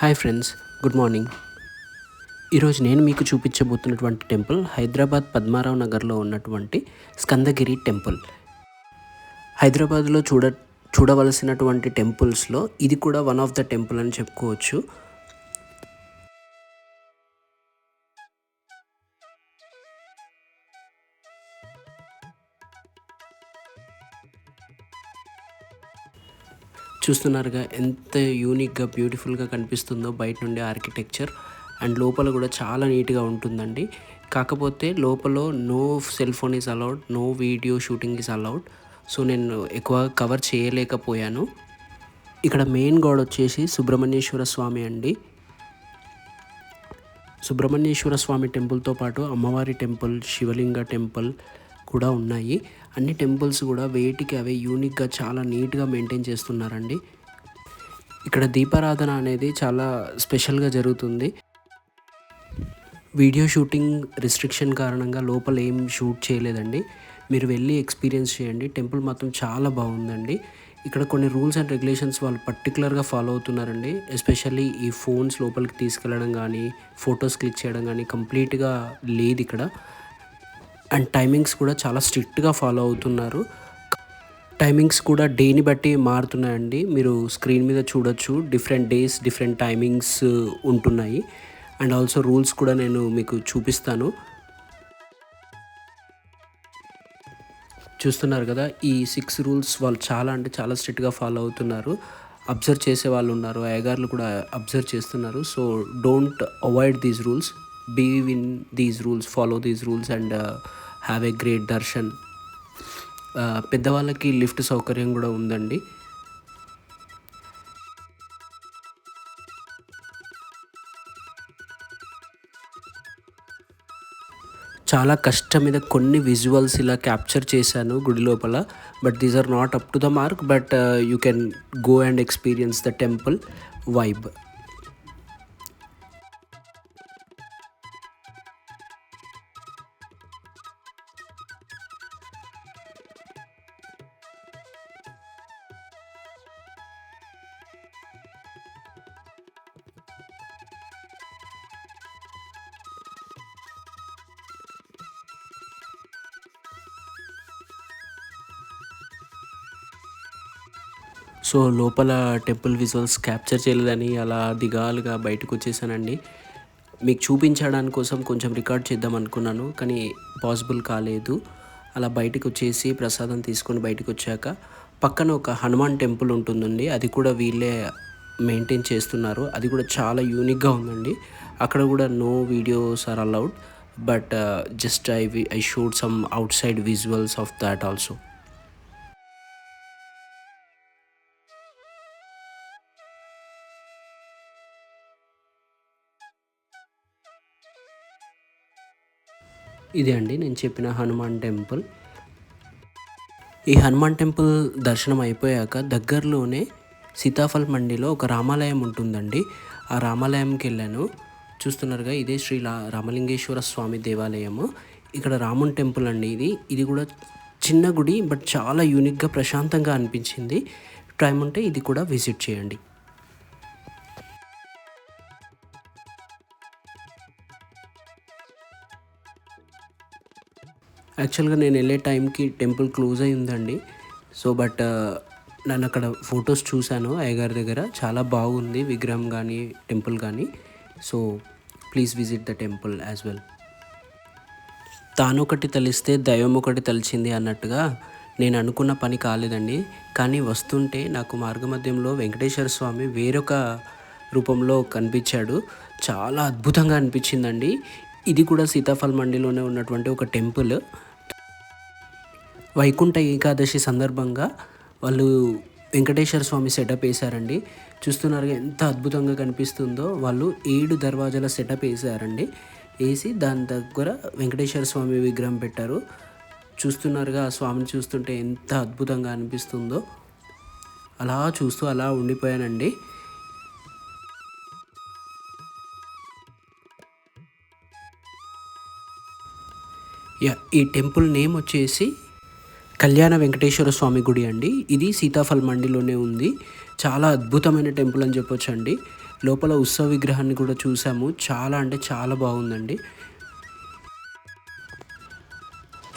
Hi friends good morning. ఈరోజు నేను మీకు చూపించబోతున్నటువంటి టెంపుల్ హైదరాబాద్ పద్మారావు నగర్లో ఉన్నటువంటి స్కందగిరి టెంపుల్. హైదరాబాద్లో చూడ చూడవలసినటువంటి టెంపుల్స్లో ఇది కూడా వన్ ఆఫ్ ద టెంపుల్ అని చెప్పుకోవచ్చు. చూస్తున్నారుగా ఎంత యూనిక్గా బ్యూటిఫుల్గా కనిపిస్తుందో బయట నుండి ఆర్కిటెక్చర్ అండ్ లోపల కూడా చాలా నీట్గా ఉంటుందండి. కాకపోతే లోపల no cell phone is allowed no video shooting is allowed so నేను ఎక్కువ కవర్ చేయలేకపోయాను. ఇక్కడ మెయిన్ గోడ వచ్చేసి సుబ్రహ్మణ్యేశ్వర స్వామి అండి. సుబ్రహ్మణ్యేశ్వర స్వామి టెంపుల్తో పాటు అమ్మవారి టెంపుల్ శివలింగ టెంపుల్ కూడా ఉన్నాయి. అన్ని టెంపుల్స్ కూడా వేటికి అవే యూనిక్గా చాలా నీట్గా మెయింటైన్ చేస్తున్నారండి. ఇక్కడ దీపారాధన అనేది చాలా స్పెషల్గా జరుగుతుంది. వీడియో షూటింగ్ రిస్ట్రిక్షన్ కారణంగా లోపల ఏం షూట్ చేయలేదండి. మీరు వెళ్ళి ఎక్స్పీరియన్స్ చేయండి. టెంపుల్ మాత్రం చాలా బాగుందండి. ఇక్కడ కొన్ని రూల్స్ అండ్ రెగ్యులేషన్స్ వాళ్ళు పర్టికులర్గా ఫాలో అవుతున్నారండి. ఎస్పెషల్లీ ఈ ఫోన్స్ లోపలికి తీసుకెళ్ళడం కానీ ఫొటోస్ క్లిక్ చేయడం కానీ కంప్లీట్గా లేదు ఇక్కడ. అండ్ టైమింగ్స్ కూడా చాలా స్ట్రిక్ట్గా ఫాలో అవుతున్నారు. టైమింగ్స్ కూడా డేని బట్టి మారుతున్నాయండి. మీరు స్క్రీన్ మీద చూడొచ్చు. డిఫరెంట్ డేస్ డిఫరెంట్ టైమింగ్స్ ఉంటున్నాయి. అండ్ ఆల్సో రూల్స్ కూడా నేను మీకు చూపిస్తాను. చూస్తున్నారు కదా ఈ సిక్స్ రూల్స్ వాళ్ళు చాలా అంటే చాలా స్ట్రిక్ట్గా ఫాలో అవుతున్నారు. అబ్జర్వ్ చేసే వాళ్ళు ఉన్నారు. అయ్యగారులు కూడా అబ్జర్వ్ చేస్తున్నారు. So don't avoid these rules. Be in these rules follow these rules and have a great darshan పెద్దవాళ్ళకి లిఫ్ట్ సౌకర్యం కూడా ఉందండి. చాలా కష్టం మీద కొన్ని విజువల్స్ ఇలా క్యాప్చర్ చేశాను గుడి లోపల but these are not up to the mark but you can go and experience the temple vibe so లోపల టెంపుల్ విజువల్స్ క్యాప్చర్ చేయలేదని అలా దిగాలుగా బయటకు వచ్చేసానండి మీకు చూపించడానికి కోసం కొంచెం రికార్డ్ చేద్దాం అనుకున్నాను కానీ పాసిబుల్ కాలేదు. అలా బయటకు వచ్చేసి ప్రసాదం తీసుకొని బయటకు వచ్చాక పక్కన ఒక హనుమాన్ టెంపుల్ ఉంటుందండి అది కూడా వీళ్ళే మెయింటైన్ చేస్తున్నారు. అది కూడా చాలా యూనిక్గా ఉందండి. అక్కడ కూడా no videos are allowed but just I I should some outside visuals of that also ఇదే అండి నేను చెప్పిన హనుమాన్ టెంపుల్. ఈ హనుమాన్ టెంపుల్ దర్శనం అయిపోయాక దగ్గరలోనే సీతాఫల్ మండిలో ఒక రామాలయం ఉంటుందండి. ఆ రామాలయంకి వెళ్ళాను. చూస్తున్నారుగా ఇదే శ్రీ రామలింగేశ్వర స్వామి దేవాలయము. ఇక్కడ రాముని టెంపుల్ అండి ఇది. ఇది కూడా చిన్న గుడి బట్ చాలా యూనిక్గా ప్రశాంతంగా అనిపించింది. టైం ఉంటే ఇది కూడా విజిట్ చేయండి. యాక్చువల్గా నేను వెళ్ళే టైంకి టెంపుల్ క్లోజ్ అయి ఉందండి. సో బట్ నన్ను అక్కడ ఫొటోస్ చూశాను అయ్యగారి దగ్గర. చాలా బాగుంది విగ్రహం కానీ టెంపుల్ కానీ so please visit the temple as well. తానొకటి తలిస్తే దైవం ఒకటి తలిచింది అన్నట్టుగా నేను అనుకున్న పని కాలేదండి. కానీ వస్తుంటే నాకు మార్గమధ్యంలో వెంకటేశ్వర స్వామి వేరొక రూపంలో కనిపించాడు. చాలా అద్భుతంగా అనిపించిందండి. ఇది కూడా సీతాఫల్ మండిలోనే ఉన్నటువంటి ఒక టెంపుల్. వైకుంఠ ఏకాదశి సందర్భంగా వాళ్ళు వెంకటేశ్వర స్వామి సెటప్ వేశారండి. చూస్తున్నారు ఎంత అద్భుతంగా కనిపిస్తుందో. వాళ్ళు ఏడు దర్వాజాల సెటప్ వేసారండి వేసి దాని దగ్గర వెంకటేశ్వర స్వామి విగ్రహం పెట్టారు. చూస్తున్నారుగా ఆ స్వామిని చూస్తుంటే ఎంత అద్భుతంగా అనిపిస్తుందో. అలా చూస్తూ అలా ఉండిపోయానండి. ఈ టెంపుల్ నేమ్ వచ్చేసి కళ్యాణ వెంకటేశ్వర స్వామి గుడి అండి. ఇది సీతాఫల్ మండిలోనే ఉంది. చాలా అద్భుతమైన టెంపుల్ అని చెప్పొచ్చు అండి లోపల ఉత్సవ విగ్రహాన్ని కూడా చూసాము. చాలా అంటే చాలా బాగుందండి.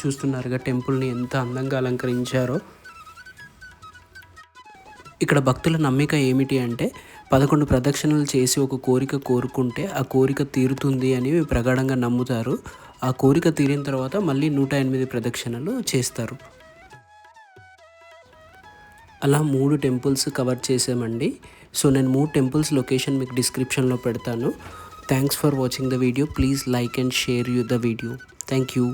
చూస్తున్నారుగా టెంపుల్ని ఎంత అందంగా అలంకరించారో. ఇక్కడ భక్తుల నమ్మిక ఏమిటి అంటే పదకొండు ప్రదక్షిణలు చేసి ఒక కోరిక కోరుకుంటే ఆ కోరిక తీరుతుంది అని ప్రగాఢంగా నమ్ముతారు. ఆ కోరిక తీరిన తర్వాత మళ్ళీ నూట ఎనిమిది ప్రదక్షిణలు చేస్తారు. అలా మూడు టెంపుల్స్ కవర్ చేసామండి సో నేను మూడు టెంపుల్స్ లొకేషన్ మీకు డిస్క్రిప్షన్లో పెడతాను. Thanks for watching the video. Please like and share you the video. Thank you.